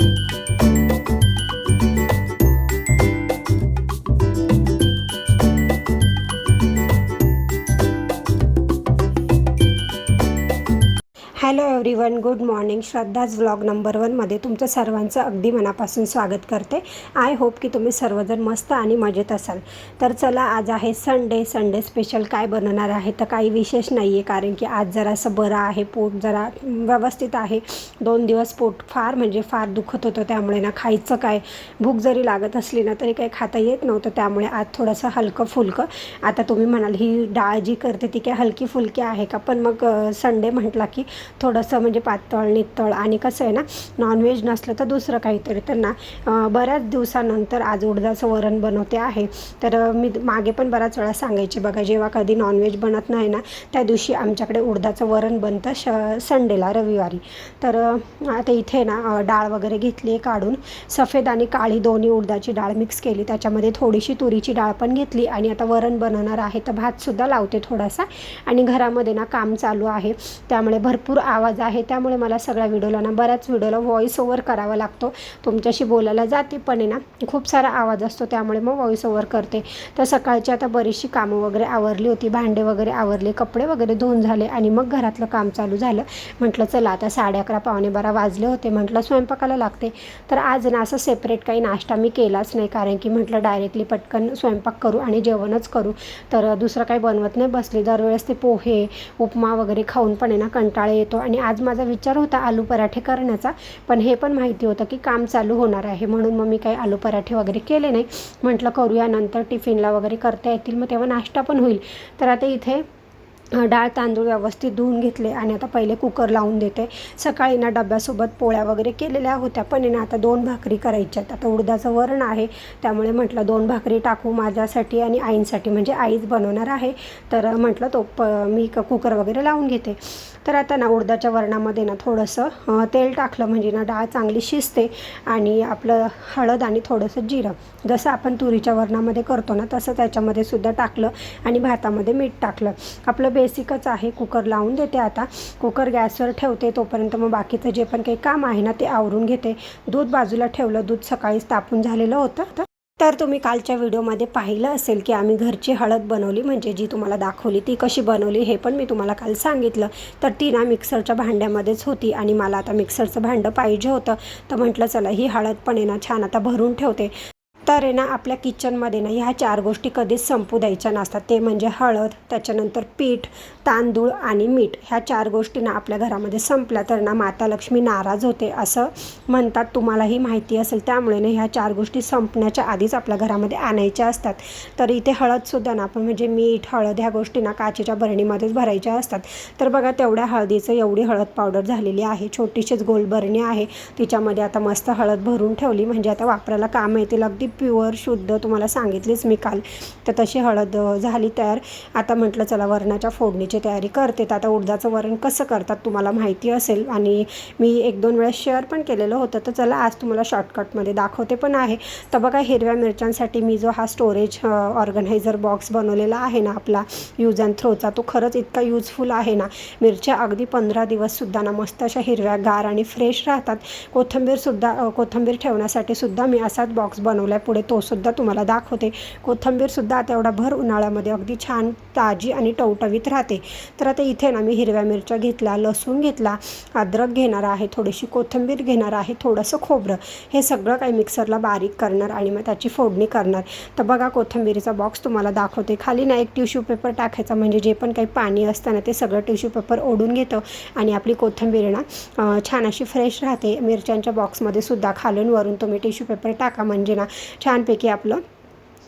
you. Hello good morning श्रद्धाज vlog number वनमध्ये तुमचं सर्वांचं अगदी मनापासून स्वागत करते. आय होप की तुम्ही सर्वजण मस्त आणि मजेत असाल. तर चला आज आहे संडे संडे स्पेशल काय बनवणार आहे तर काही विशेष नाही आहे कारण की आज जरासं बरं आहे पोट जरा व्यवस्थित आहे. दोन दिवस पोट फार म्हणजे फार दुखत होतं त्यामुळे ना खायचं काय? भूक जरी लागत असली ना तरी काही खाता येत नव्हतं त्यामुळे आज थोडंसं हलकं फुलकं. आता तुम्ही म्हणाल ही डाळ जी करते ती काय हलकी फुलकी आहे का? पण मग संडे म्हटला की थोडं असं म्हणजे पातळ नितळ आणि कसं आहे ना नॉनव्हेज नसलं तर दुसरं काहीतरी. तर ना बऱ्याच दिवसानंतर आज उडदाचं वरण बनवते आहे. तर मी मागे पण बऱ्याच वेळा सांगायचे बघा जेव्हा कधी नॉनव्हेज बनत नाही ना त्या दिवशी आमच्याकडे उडदाचं वरण बनतं श संडेला रविवारी. तर आता इथे ना डाळ वगैरे घेतली आहे काढून. सफेद आणि काळी दोन्ही उडदाची डाळ मिक्स केली. त्याच्यामध्ये थोडीशी तुरीची डाळ पण घेतली आणि आता वरण बनवणार आहे. तर भातसुद्धा लावते थोडासा. आणि घरामध्ये ना काम चालू आहे. त्यामुळे भरपूर आवाज आहे त्यामुळे मला सगळ्या व्हिडिओला ना बऱ्याच व्हिडिओला व्हॉईस ओव्हर करावा लागतो. तुमच्याशी बोलायला जाते पण आहे ना खूप सारा आवाज असतो त्यामुळे मग व्हॉईस ओव्हर करते. तर सकाळची आता बरीचशी कामं वगैरे आवरली होती भांडे वगैरे आवरले कपडे वगैरे धुवून झाले आणि मग घरातलं काम चालू झालं. म्हटलं चला आता साडे अकरा पावणे बारा वाजले होते. म्हटलं स्वयंपाकाला लागते. तर आज ना असं सेपरेट काही नाश्ता मी केलाच नाही कारण की म्हटलं डायरेक्टली पटकन स्वयंपाक करू आणि जेवणच करू. तर दुसरं काही बनवत नाही बसले दरवेळेस ते पोहे उपमा वगैरे खाऊन पण आहे ना कंटाळा येतो आणि आज माझा विचार होता आलू पराठे करण्याचा पण हे पण माहिती होतं की काम चालू होणार आहे. म्हणून मग मी काही आलू पराठे वगैरे केले नाही. म्हटलं करूया नंतर टिफिनला वगैरे करता येतील. मग तेव्हा नाश्ता पण होईल. तर आता इथे डाळ तांदूळ व्यवस्थित धुवून घेतले आणि आता पहिले कुकर लावून देते. सकाळी ना डब्यासोबत पोळ्या वगैरे केलेल्या होत्या पण ना आता दोन भाकरी करायच्या आहेत. आता उडदाचं वरण आहे त्यामुळे म्हटलं दोन भाकरी टाकू माझ्यासाठी आणि आईंसाठी म्हणजे आईच बनवणार आहे. तर म्हटलं तो प मी क कुकर वगैरे लावून घेते. तर आता ना उडदाच्या वरणामध्ये ना थोडंसं तेल टाकलं म्हणजे ना डाळ चांगली शिजते आणि आपलं हळद आणि थोडंसं जिरं जसं आपण तुरीच्या वरणामध्ये करतो ना तसं त्याच्यामध्ये सुद्धा टाकलं आणि भातामध्ये मीठ टाकलं. आपलं बेसिकच आहे. कुकर लावून देते आता. कुकर गॅसवर ठेवते तोपर्यंत मग बाकीचं जे पण काही काम आहे ना ते आवरून घेते. दूध बाजूला ठेवलं दूध सकाळीच तापून झालेलं होतं. तर तर तुम्ही कालच्या व्हिडिओमध्ये पाहिलं असेल की आम्ही घरची हळद बनवली म्हणजे जी तुम्हाला दाखवली ती कशी बनवली हे पण मी तुम्हाला काल सांगितलं. तर ती ना मिक्सरच्या भांड्यामध्येच होती आणि मला आता मिक्सरचं भांडं पाहिजे होतं. तर म्हटलं चला ही हळद पण आहे ना छान आता भरून ठेवते. तर आहे ना आपल्या किचनमध्ये ना ह्या चार गोष्टी कधीच संपू द्यायच्या नसतात. ते म्हणजे हळद त्याच्यानंतर पीठ तांदूळ आणि मीठ. ह्या चार गोष्टी ना आपल्या घरामध्ये संपल्या तर ना माता लक्ष्मी नाराज होते असं म्हणतात. तुम्हालाही माहिती असेल त्यामुळे ना ह्या चार गोष्टी संपण्याच्या आधीच आपल्या घरामध्ये आणायच्या असतात. तर इथे हळदसुद्धा ना आपण म्हणजे मीठ हळद ह्या गोष्टी ना काचेच्या बरणीमध्येच भरायच्या असतात. तर बघा तेवढ्या हळदीचं एवढी हळद पावडर झालेली आहे. छोटीशीच गोल बरणी आहे. तिच्यामध्ये आता मस्त हळद भरून ठेवली. म्हणजे आता वापरायला काम येतील अगदी प्युअर शुद्ध तुम्हाला सांगितलीच मी काल. तर तशी हळद झाली तयार. आता म्हटलं चला वरणाच्या फोडणीची तयारी करते. तर आता उडदाचं वरण कसं करतात तुम्हाला माहिती असेल. आणि मी एक दोन वेळेस शेअर पण केलेलं होतं. तर चला आज तुम्हाला शॉर्टकटमध्ये दाखवते पण आहे. तर बघा हिरव्या मिरच्यांसाठी मी जो हा स्टोरेज ऑर्गनायझर बॉक्स बनवलेला आहे ना आपला यूज अँड थ्रोचा तो खरंच इतका यूजफुल आहे ना. मिरच्या अगदी पंधरा दिवससुद्धा ना मस्त अशा हिरव्या गार आणि फ्रेश राहतात. कोथिंबीरसुद्धा कोथंबीर कोथिंबीर ठेवण्यासाठी सुद्धा मी असाच बॉक्स बनवला पुढे तोसुद्धा तुम्हाला दाखवते. कोथिंबीरसुद्धा आता एवढा भर उन्हाळ्यामध्ये अगदी छान ताजी आणि टवटवीत राहते. तर आता इथे ना मी हिरव्या मिरच्या घेतल्या लसूण घेतला अद्रक घेणार आहे थोडीशी कोथिंबीर घेणार आहे थोडंसं खोबरं. हे सगळं काही मिक्सरला बारीक करणार आणि मग त्याची फोडणी करणार. तर बघा कोथिंबीरीचा बॉक्स तुम्हाला दाखवते. खाली ना एक टिश्यू पेपर टाकायचा म्हणजे जे पण काही पाणी असतं ना ते सगळं टिश्यू पेपर ओढून घेतं आणि आपली कोथिंबीर ना छान अशी फ्रेश राहते. मिरच्यांच्या बॉक्समध्ये सुद्धा खालून वरून तुम्ही टिश्यू पेपर टाका. म्हणजे ना छानपैकी आपलं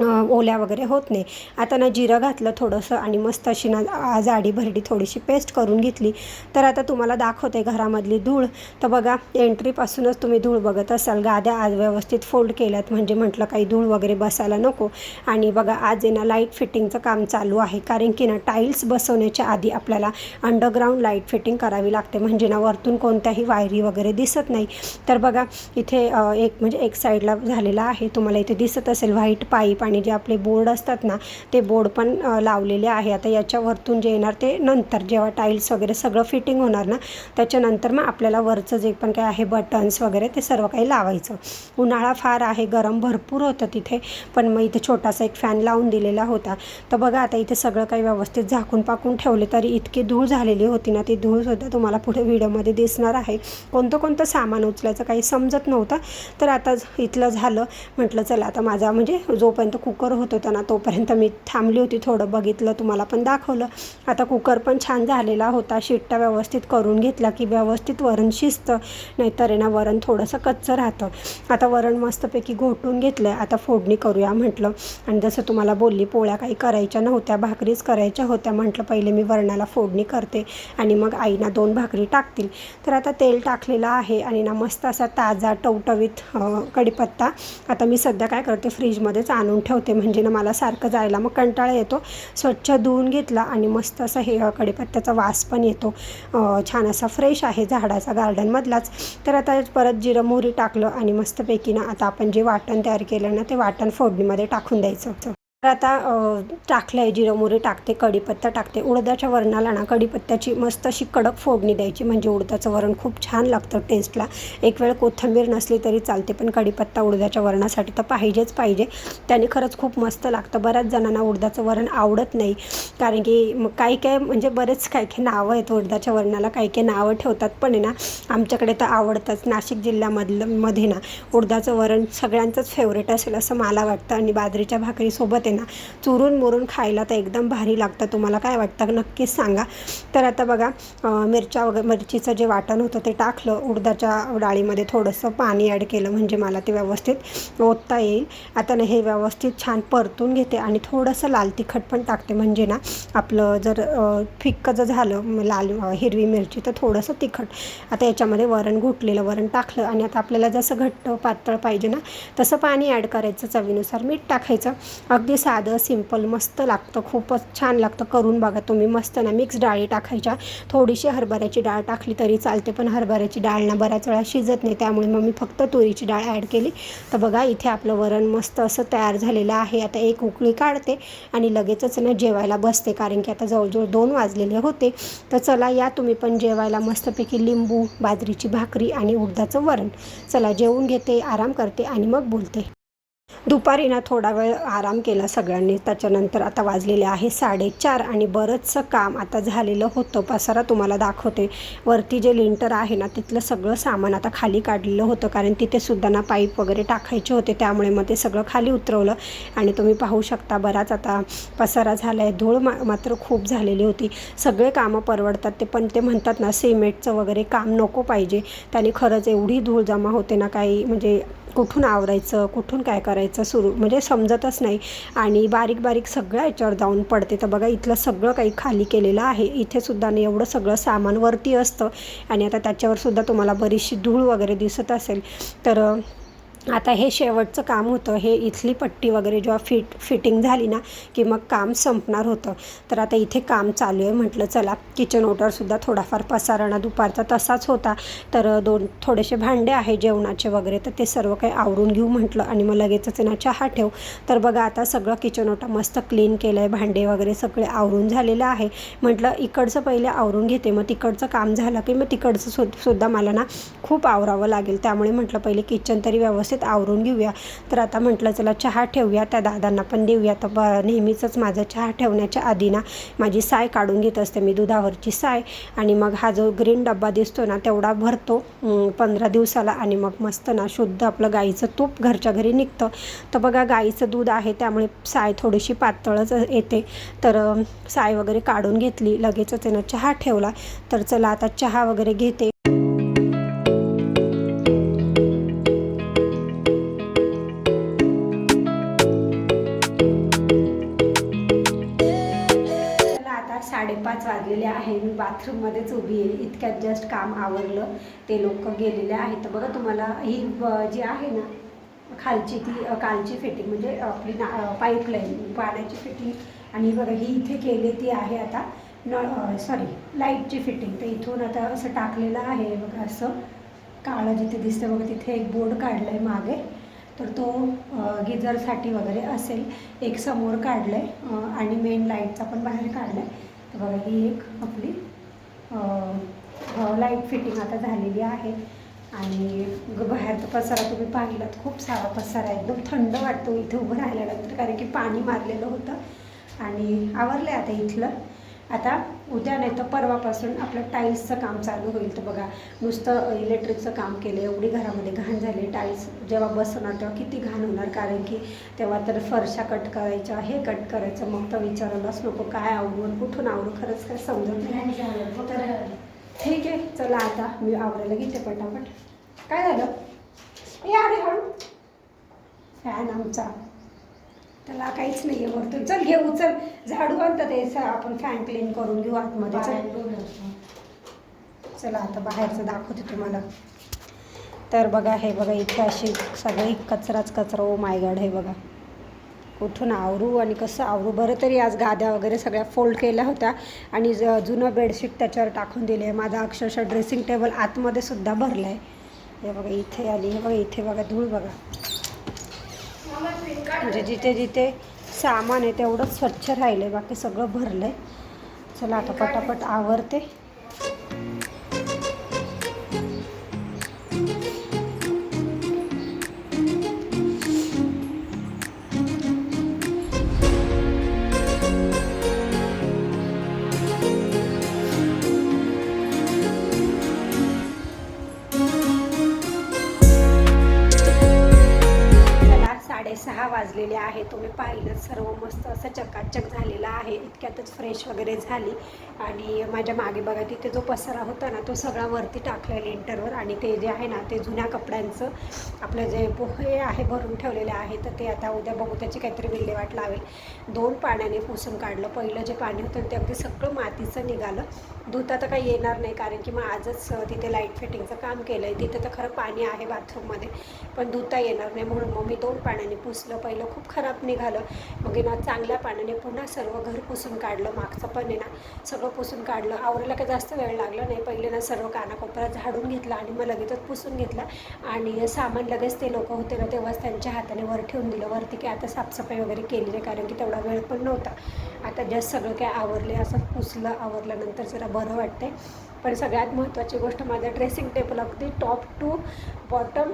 ओल्या वगैरे होत नाही. आता ना जिरं घातलं थोडंसं आणि मस्त अशी ना जाडी भरडी थोडीशी पेस्ट करून घेतली. तर आता तुम्हाला दाखवते घरामधली धूळ. तर बघा एंट्रीपासूनच तुम्ही धूळ बघत असाल. गाद्या आज व्यवस्थित फोल्ड केल्यात. म्हणजे म्हटलं काही धूळ वगैरे बसायला नको. आणि बघा आज आहे ना लाइट फिटिंगचं काम चालू आहे. कारण की ना टाईल्स बसवण्याच्या आधी आपल्याला अंडरग्राऊंड लाइट फिटिंग करावी लागते. म्हणजे ना वरतून कोणत्याही वायरी वगैरे दिसत नाही. तर बघा इथे एक म्हणजे एक साईडला झालेला आहे. तुम्हाला इथे दिसत असेल व्हाईट पाईप आणि जे आपले बोर्ड असतात ना ते बोर्ड पण लावलेले आहे. आता याच्यावरतून जे येणार ते नंतर जेव्हा टाईल्स वगैरे सगळं फिटिंग होणार ना त्याच्यानंतर मग आपल्याला वरचं जे पण काय आहे बटन्स वगैरे ते सर्व काही लावायचं. उन्हाळा फार आहे गरम भरपूर होतं तिथे पण मग इथे छोटासा एक फॅन लावून दिलेला होता. तर बघा आता इथे सगळं काही व्यवस्थित झाकून पाकून ठेवले तरी इतकी धूळ झालेली होती ना ती धूळसुद्धा तुम्हाला पुढे व्हिडिओमध्ये दिसणार आहे. कोणतं कोणतं सामान उचलायचं काही समजत नव्हतं. तर आता इथलं झालं म्हटलं चला आता माझा म्हणजे जोपर्यंत कुकर होत होता ना तोपर्यंत मी थांबली होती थोडं बघितलं तुम्हाला पण दाखवलं. आता कुकर पण छान झालेला होता शिट्टा व्यवस्थित करून घेतला की व्यवस्थित वरण शिजतं नाहीतर आहे ना वरण थोडंसं कच्चं राहतं. आता वरण मस्तपैकी घोटून घेतलं आता फोडणी करूया म्हटलं. आणि जसं तुम्हाला बोलली पोळ्या काही करायच्या नव्हत्या भाकरीच करायच्या होत्या म्हटलं पहिले मी वरणाला फोडणी करते आणि मग आईना दोन भाकरी टाकतील. तर आता तेल टाकलेलं आहे आणि ना मस्त असा ताजा टवटवीत कडीपत्ता कढीपत्ता. आता मी सध्या काय करते फ्रीजमध्येच आणून ठेवते म्हणजे ना मला सारखं जायला. मग कंटाळा येतो. स्वच्छ धुवून घेतला आणि मस्त असं हे कडीपत्त्याचा वास पण येतो. छान असा फ्रेश आहे झाडाचा गार्डनमधलाच तर आता परत जिरं मोहरी टाकलं आणि मस्तपैकी ना आता आपण जे वाटण तयार केलं ना ते वाटण फोडणीमध्ये टाकून द्यायचं तर आता टाकलं आहे जिरं मोहरी टाकते कढीपत्ता टाकते. उडदाच्या वरणाला ना कढीपत्त्याची मस्त अशी कडक फोडणी द्यायची. म्हणजे उडदाचं वरण खूप छान लागतं टेस्टला एक वेळ कोथिंबीर नसली तरी चालते पण कढीपत्ता उडदाच्या वरणासाठी तर पाहिजेच पाहिजे. त्याने खरंच खूप मस्त लागतं. बऱ्याच जणांना उडदाचं वरण आवडत नाही. कारण की मग काही काय म्हणजे बरेच काही काही नावं आहेत उडदाच्या वरणाला. काही काही नावं ठेवतात पण आहे ना आमच्याकडे तर आवडतंच. नाशिक जिल्ह्यामधलं मध्ये ना उडदाचं वरण सगळ्यांचंच फेवरेट असेल असं मला वाटतं. आणि बाजरीच्या भाकरीसोबत आहे ना. चुरून मुरून खायला तर एकदम भारी लागतं. तुम्हाला काय वाटतं? नक्कीच सांगा. तर आता बघा मिरच्या वगैरे मिरचीचं जे वाटण होतं ते टाकलं. उडदाच्या डाळीमध्ये थोडंसं पाणी ॲड केलं म्हणजे मला ते व्यवस्थित ओतता येईल. आता ना हे व्यवस्थित छान परतून घेते आणि थोडंसं लाल तिखट पण टाकते. म्हणजे ना आपलं जर फिक्क जर झालं लाल हिरवी मिरची तर थोडंसं तिखट. आता याच्यामध्ये वरण घुटलेलं वरण टाकलं आणि आता आपल्याला जसं घट्ट पातळ पाहिजे ना तसं पाणी ॲड करायचं चवीनुसार. मीठ टाकायचं. अगदी साधं सिंपल मस्त लागतं. खूपच छान लागतं करून बघा तुम्ही. मस्त ना मिक्स डाळी टाकायच्या. थोडीशी हरभऱ्याची डाळ टाकली तरी चालते पण हरभऱ्याची डाळ ना बऱ्याच वेळा शिजत नाही. त्यामुळे मग मी फक्त तुरीची डाळ ॲड केली. तर बघा इथे आपलं वरण मस्त असं तयार झालेलं आहे. आता एक उकळी काढते आणि लगेचच ना जेवायला बसते. कारण की आता जवळजवळ दोन वाजलेले होते. तर चला या तुम्ही पण जेवायला मस्तपैकी लिंबू बाजरीची भाकरी आणि उडदाचं वरण. चला जेवून घेते आराम करते आणि मग बोलते. दुपारी ना थोडा वेळ आराम केला सगळ्यांनी. त्याच्यानंतर आता वाजलेले आहे साडेचार आणि बरंचसं काम आता झालेलं होतं. पसारा तुम्हाला दाखवते. वरती जे लिंटर आहे ना तिथलं सगळं सामान आता खाली काढलेलं होतं. कारण तिथे सुद्धा ना पाईप वगैरे टाकायचे होते. त्यामुळे मग ते सगळं खाली उतरवलं. आणि तुम्ही पाहू शकता बराच आता पसारा झाला आहे धूळ मा मात्र खूप झालेली होती. सगळे कामं परवडतात ते. पण ते म्हणतात ना सिमेंटचं वगैरे काम नको पाहिजे. त्याने खरंच एवढी धूळ जमा होते ना काही म्हणजे कुठून आवरायचं कुठून काय करायचं सुरू म्हणजे समजतच नाही. आणि बारीक बारीक सगळ्या याच्यावर जाऊन पडते. तर बघा इथलं सगळं काही खाली केलेलं आहे. इथे सुद्धा नाही एवढं सगळं सामान वरती असतं. आणि आता त्याच्यावर सुद्धा तुम्हाला बरीचशी धूळ वगैरे दिसत असेल. तर आता हे शेवटचं काम होतं हे इथली पट्टी वगैरे जेव्हा फिट फिटिंग झाली ना की मग काम संपणार होतं. तर आता इथे काम चालू आहे म्हटलं चला किचन ओटरसुद्धा थोडाफार पसारणा दुपारचा तसाच होता. तर दोन थोडेसे भांडे आहे जेवणाचे वगैरे तर ते सर्व काही आवरून घेऊ म्हटलं आणि मग लगेचच आहे ना चहा ठेव. तर बघा आता सगळं किचन ओटा मस्त क्लीन केलं आहे भांडे वगैरे सगळे आवरून झालेलं आहे. म्हटलं इकडचं पहिले आवरून घेते मग तिकडचं काम झालं की मग तिकडचं सु सुद्धा मला ना खूप आवरावं लागेल. त्यामुळे म्हटलं पहिले किचन तरी व्यवस्थित आवरून घेऊया. तर आता म्हटलं चला चहा ठेवूया त्या दादांना पण देऊया. तर ब नेहमीचंच माझं चहा ठेवण्याच्या आधी ना माझी साय काढून घेत असते मी दुधावरची साय. आणि मग हा जो ग्रीन डब्बा दिसतो ना तेवढा भरतो पंधरा दिवसाला. आणि मग मस्त ना शुद्ध आपलं गाईचं तूप घरच्या घरी निघतं. तर बघा गाईचं दूध आहे त्यामुळे साय थोडीशी पातळच येते. तर साय वगैरे काढून घेतली लगेचच आहे ना चहा ठेवला. तर चला आता चहा वगैरे घेते. बाथरूममध्येच उभी आहे. इतक्यात जस्ट काम आवरलं. ते लोक गेलेले आहेत. तर बघा तुम्हाला ही जी आहे ना खालची ती कालची फिटिंग म्हणजे आपली ना पाईपलाईन पाण्याची फिटिंग आणि बघा ही इथे केली ती आहे आता न सॉरी लाईटची फिटिंग तर इथून आता असं टाकलेलं आहे बघा असं. काळं जिथे दिसतं बघा तिथे एक बोर्ड काढलं आहे मागे. तर तो अ, गिझरसाठी वगैरे असेल. एक समोर काढलं आहे आणि मेन लाईटचा पण बाहेर काढला आहे तर बघा ही एक आपली लाइट फिटिंग आता झालेली आहे. आणि बाहेरचा पसारा तुम्ही पाहिलात खूप सारा पसारा एकदम थंड वाटतो इथे उभं राहिल्यानंतर कारण की पाणी मारलेलं होतं. आणि आवरलं आहे आता इथलं. आता उद्या नाही तर परवापासून आपलं टाईल्सचं काम चालू होईल. तर बघा नुसतं इलेक्ट्रिकचं काम केलं एवढी घरामध्ये घाण झाली. टाईल्स जेव्हा बसवणार तेव्हा किती घाण होणार? कारण की तेव्हा तर फरशा कट करायच्या हे कट करायचं. मग तर विचारायलाच नको काय आवडून कुठून आवडू खरंच काय समजत नाही. तर ठीक आहे चला आता मी आवरायला घेते पटापट. काय झालं? ए अरे हळू. फॅन आमचा. त्याला काहीच नाही आहे वरतून. चल घे उचल. झाडू आणतं ते आपण फॅन क्लीन करून घेऊ आतमध्ये. चल. चला आता बाहेरचं दाखवते तुम्हाला. तर बघा हे बघा इथे अशी सगळी कचराच कचरा. ओ माय गॉड हे बघा. कुठून आवरू आणि कसं आवरू? बरं तरी आज गाद्या वगैरे सगळ्या फोल्ड केल्या होत्या. आणि ज जुनं बेडशीट त्याच्यावर टाकून दिले आहे. माझा अक्षरशः ड्रेसिंग टेबल आतमध्ये सुद्धा भरलं आहे हे बघा इथे आली. हे बघा इथे बघा धूळ बघा. म्हणजे जिथे जिथे सामान आहे तेवढंच स्वच्छ राहिलं आहे बाकी सगळं भरलं आहे चला आता पटापट आवरते. आहे. तुम्ही पाहिलं सर्व मस्त असं चकाचक झालेला आहे. इतक्यातच फ्रेश वगैरे झाली. आणि माझ्या मागे बघा तिथे जो पसारा होता ना तो सगळा वरती टाकला लेंटरवर आणि ते जे आहे ना ते जुन्या कपड्यांचं आपलं जे पोहे आहे भरून ठेवलेले आहे तर ते आता उद्या बघू त्याची काहीतरी विल्हेवाट लावेल. दोन पाण्याने पुसून काढलं. पहिलं जे पाणी होतं ते अगदी सगळं मातीचं निघालं. धुता तर काही येणार नाही कारण की मग आजच तिथे लाइट फिटिंगचं काम केलं आहे तिथे तर खरं पाणी आहे बाथरूममध्ये पण धुता येणार नाही. म्हणून मग मी दोन पाण्याने पुसलं. पहिलं खूप खराब निघालं. मग ना चांगल्या पाण्याने पुन्हा सर्व घर पुसून काढलं. मागचं पण आहे ना सगळं पुसून काढलं. आवरायला काही जास्त वेळ लागला नाही. पहिले ना सर्व कानाकोपऱ्यात झाडून घेतला आणि मग लगेचच पुसून घेतला. आणि सामान लगेच ते लोक होते ना तेव्हाच त्यांच्या हाताने वर ठेवून दिलं. वरती की आता साफसफाई वगैरे केली नाही कारण की तेवढा वेळ पण नव्हता. आता जस्ट सगळं काय आवरले असं पुसलं. आवरल्यानंतर जरा बरं वाटते पण सगळ्यात महत्त्वाची गोष्ट माझ्या ड्रेसिंग टेबल अगदी टॉप टू बॉटम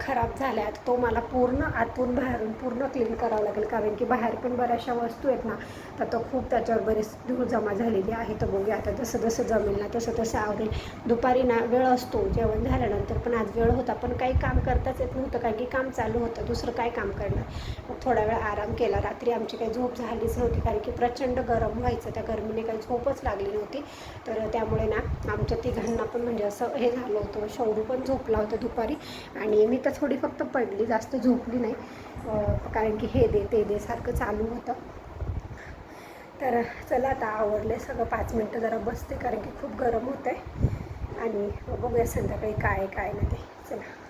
खराब झाल्यात तो मला पूर्ण आतून बाहेरून पूर्ण क्लीन करावं लागेल. कारण की बाहेर पण बऱ्याचशा वस्तू आहेत ना तर तो खूप त्याच्यावर बरीच धूळ जमा झालेली आहे. तर बघूया आता जसं जसं जमेल ना तसं तसं आवडेल. दुपारी ना वेळ असतो जेवण झाल्यानंतर पण आज वेळ होता पण काही काम करताच येत नव्हतं. कारण की काम चालू होतं दुसरं काय काम करणार? मग थोडा वेळ आराम केला. रात्री आमची काही झोप झालीच नव्हती. कारण की प्रचंड गरम व्हायचं. त्या गरमीने काही झोपच लागली नव्हती. तर त्यामुळे ना आमच्या तिघांना पण म्हणजे असं हे झालं होतं. शौरू पण झोपला होता दुपारी आणि मी तर थोडी फक्त पडली जास्त झोपली नाही. कारण की हे दे ते दे सारखं चालू होतं. तर चला आता आवरले सगळं पाच मिनटं जरा बसते कारण की खूप गरम होतं आहे आणि बघूया संध्याकाळी काय आहे, काय नाही ते. चला.